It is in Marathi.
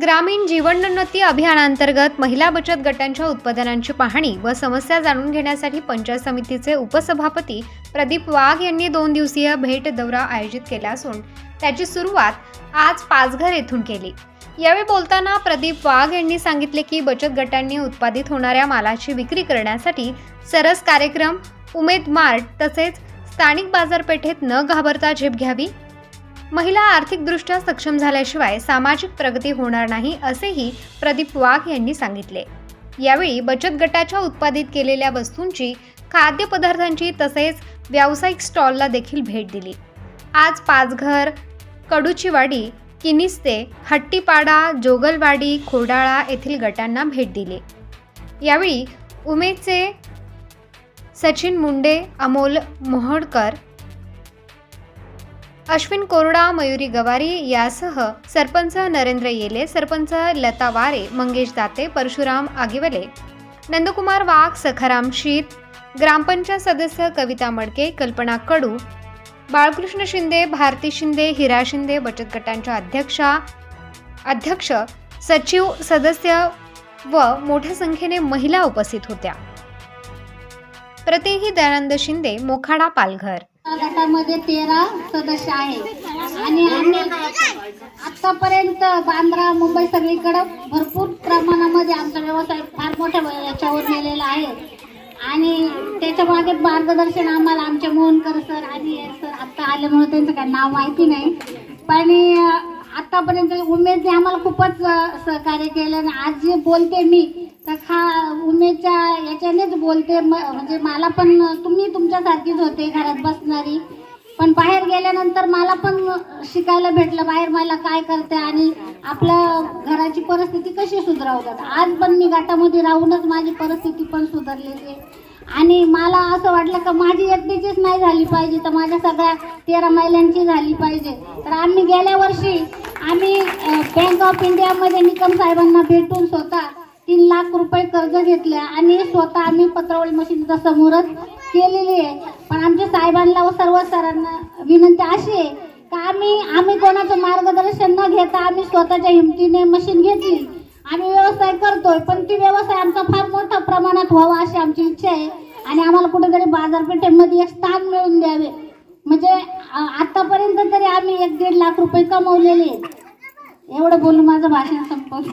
ग्रामीण जीवनोन्नती अभियानांतर्गत महिला बचत गटांच्या उत्पादनांची पाहणी व समस्या जाणून घेण्यासाठी पंचायत समितीचे उपसभापती प्रदीप वाघ यांनी दोन दिवसीय भेट दौरा आयोजित केला असून त्याची सुरुवात आज पाचघर येथून केली. यावेळी बोलताना प्रदीप वाघ यांनी सांगितले की बचत गटांनी उत्पादित होणाऱ्या मालाची विक्री करण्यासाठी सरस कार्यक्रम उमेद मार्ट तसेच स्थानिक बाजारपेठेत न घाबरता झेप घ्यावी. महिला आर्थिकदृष्ट्या सक्षम झाल्याशिवाय सामाजिक प्रगती होणार नाही असेही प्रदीप वाघ यांनी सांगितले. यावेळी बचत गटाच्या उत्पादित केलेल्या वस्तूंची खाद्यपदार्थांची तसेच व्यावसायिक स्टॉलला देखील भेट दिली. आज पाचघर कडूचीवाडी किनिस्ते हट्टीपाडा जोगलवाडी खोडाळा येथील गटांना भेट दिली. यावेळी उमेदचे सचिन मुंडे अमोल मोहडकर अश्विन कोरडा मयुरी गवारी यासह सरपंच नरेंद्र येले सरपंच लता वारे मंगेश दाते परशुराम आगिवले नंदकुमार वाघ सखाराम शीत ग्रामपंचायत सदस्य कविता मडके कल्पना कडू बाळकृष्ण शिंदे भारती शिंदे हिरा शिंदे बचत गटांच्या अध्यक्षा अध्यक्ष सचिव सदस्य व मोठ्या संख्येने महिला उपस्थित होत्या. प्रतिनिधी दयानंद शिंदे मोखाडा पालघर. गटामध्ये तेरा सदस्य आहे आणि आम्ही आतापर्यंत बांद्रा मुंबई सगळीकडं भरपूर प्रमाणामध्ये आमचा व्यवसाय फार मोठ्या व- याच्यावर नेलेला आहे. आणि त्याच्यामागे मार्गदर्शन आम्हाला आमचे मोहनकर सर आणि सर आत्ता आल्यामुळे त्यांचं काही नाव माहिती नाही. पण आत्तापर्यंत आतापर्यंत उमेदने आम्हाला खूपच सहकार्य केलं आणि आज जे बोलते मी तर खा उमेद ह्याच्यानेच बोलते. म्हणजे मला पण तुम्ही तुमच्यासारखीच होते घरात बसणारी. पण बाहेर गेल्यानंतर मला पण शिकायला भेटलं बाहेर मला काय करते आणि आपल्या घराची परिस्थिती कशी सुधारवतात आज पण मी गटामध्ये राहूनच माझी परिस्थिती पण सुधारलेली आहे. आणि मला असं वाटलं का माझी एकटीचीच नाही झाली पाहिजे तर माझ्या सगळ्या तेरा महिलांची झाली पाहिजे. तर आम्ही गेल्या वर्षी आम्ही बँक ऑफ इंडियामध्ये निकम साहेबांना भेटून स्वतः तीन लाख रुपये कर्ज घेतले आणि स्वतः आम्ही पत्रावळी मशीनच्या समोरच केलेली आहे. पण आमच्या साहेबांना व सर्व सरांना विनंती अशी आहे का आम्ही आम्ही कोणाचं मार्गदर्शन न घेता आम्ही स्वतःच्या हिमतीने मशीन घेतली. आम्ही व्यवसाय करतोय पण ती व्यवसाय आमचा फार मोठ्या प्रमाणात व्हावा अशी आमची इच्छा आहे. आणि आम्हाला कुठेतरी बाजारपेठेमध्ये एक स्थान मिळवून द्यावे. म्हणजे आतापर्यंत तरी आम्ही एक दीड लाख रुपये कमवलेले आहेत. एवढं बोलून माझं भाषण संपवलं.